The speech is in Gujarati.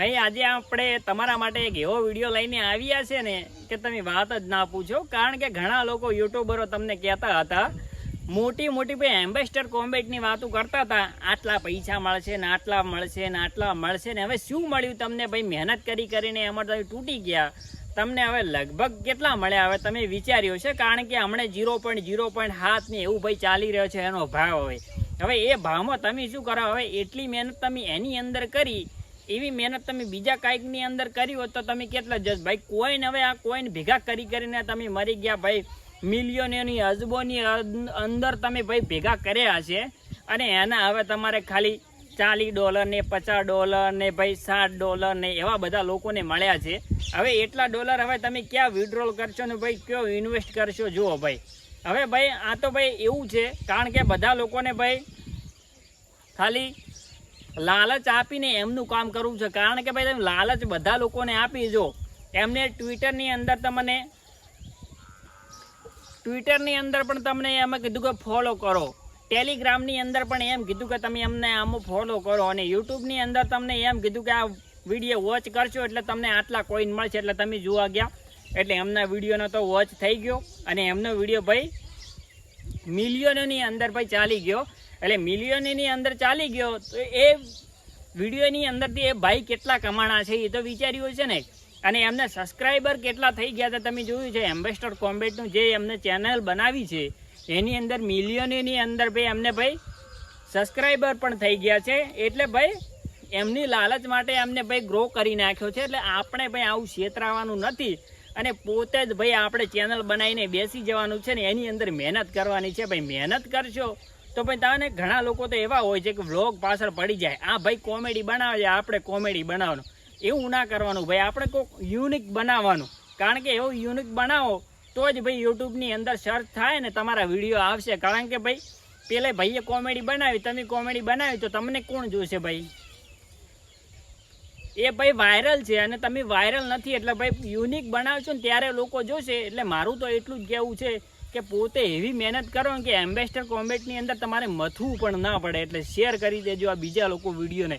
ભાઈ, આજે આપણે તમારા માટે એક એવો વીડિયો લઈને આવ્યા છે ને કે તમે વાત જ ના પૂછો, કારણ કે ઘણા લોકો યુટ્યુબરો તમને કહેતા હતા, મોટી મોટી ભાઈ એમ્બેસ્ટર કોમ્બેટની વાતો કરતા હતા, આટલા પૈસા મળશે ને આટલા મળશે ને આટલા મળશે ને, હવે શું મળ્યું તમને ભાઈ? મહેનત કરી કરીને એમાં તમે તૂટી ગયા. તમને હવે લગભગ કેટલા મળ્યા? હવે તમે વિચાર્યો છે કારણ કે હમણાં જીરો પોઈન્ટ જીરો પોઈન્ટ હાથ ને એવું ભાઈ ચાલી રહ્યો છે એનો ભાવ હવે. હવે એ ભાવમાં તમે શું કરો? હવે એટલી મહેનત તમે એની અંદર કરી એવી મહેનત તમે બીજા કાંઈકની અંદર કરી હોત તો તમે કેટલા જશ ભાઈ, કોઈન હવે આ કોઈન ભેગા કરી કરીને તમે મરી ગયા ભાઈ. મિલિયનોની અજબોની અં- અંદર તમે ભાઈ ભેગા કર્યા છે અને એના હવે તમારે ખાલી ચાલીસ ડોલર ને પચાસ ડોલર ને ભાઈ સાઠ ડોલર ને એવા બધા લોકોને મળ્યા છે. હવે એટલા ડોલર હવે તમે ક્યાં વિડ્રોલ કરશો ને ભાઈ? કયો ઇન્વેસ્ટ કરશો? જુઓ ભાઈ. હવે ભાઈ, આ તો ભાઈ એવું છે. કારણ કે બધા લોકોને ભાઈ ખાલી લાલચ આપીને એમનું કામ કરવું છે. કારણ કે ભાઈ તમે લાલચ બધા લોકોને આપી જો. એમને ટ્વિટરની અંદર તમને ટ્વિટરની અંદર પણ તમને એમ કીધું કે ફોલો કરો. ટેલિગ્રામની અંદર પણ એમ કીધું કે તમે અમને આમાં ફોલો કરો. અને યુટ્યુબની અંદર તમને એમ કીધું કે આ વીડિયો વોચ કરશો એટલે તમને આટલા કોઈન મળશે એટલે તમે જોવા ગયા. એટલે એમના વિડીયોનો તો વોચ થઈ ગયો. અને એમનો વીડિયો ભાઈ મિલિયનોની અંદર ભાઈ ચાલી ગયો. એટલે મિલિયનની અંદર ચાલી ગયો, તો એ વિડીયોની અંદરથી એ ભાઈ કેટલા કમાણા છે એ તો વિચાર્યું છે ને. અને એમને સબસ્ક્રાઈબર કેટલા થઈ ગયા હતા તમે જોયું છે એમ્બેસ્ટર કોમ્બેટનું જે એમને ચેનલ બનાવી છે, એની અંદર મિલિયનની અંદર ભાઈ એમને ભાઈ સબસ્ક્રાઈબર પણ થઈ ગયા છે. એટલે ભાઈ એમની લાલચ માટે એમને ભાઈ ગ્રો કરી નાખ્યો છે, એટલે આપણે ભાઈ આવું છેતરાવાનું નથી. અને પોતે જ ભાઈ આપણે ચેનલ બનાવીને બેસી જવાનું છે ને, એની અંદર મહેનત કરવાની છે. ભાઈ મહેનત કરશો તો ભાઈ તમને ઘણા લોકો તો એવા હોય છે કે વ્લોગ પાછળ પડી જાય. આ ભાઈ કોમેડી બનાવે, આપણે કોમેડી બનાવવાનું. એવું ના કરવાનું ભાઈ, આપણે કોઈક યુનિક બનાવવાનું. કારણ કે એવું યુનિક બનાવો, તો જ ભાઈ યુટ્યુબની અંદર સર્ચ થાય ને તમારા વીડિયો આવશે. કારણ કે ભાઈ, પેલે ભાઈએ કોમેડી બનાવી, તમે કોમેડી બનાવી, તો તમને કોણ જોશે ભાઈ? એ ભાઈ વાયરલ છે અને તમે વાયરલ નથી, એટલે ભાઈ યુનિક બનાવશો ને ત્યારે લોકો જોશે. એટલે મારું તો એટલું જ કહેવું છે. કે પોતે એવી મહેનત કરો કે એમ્બેસ્ટર કોમ્બેટની અંદર તમારે મથવું પણ ના પડે, એટલે શેર કરી દેજો આ બીજા લોકો વિડીયોને.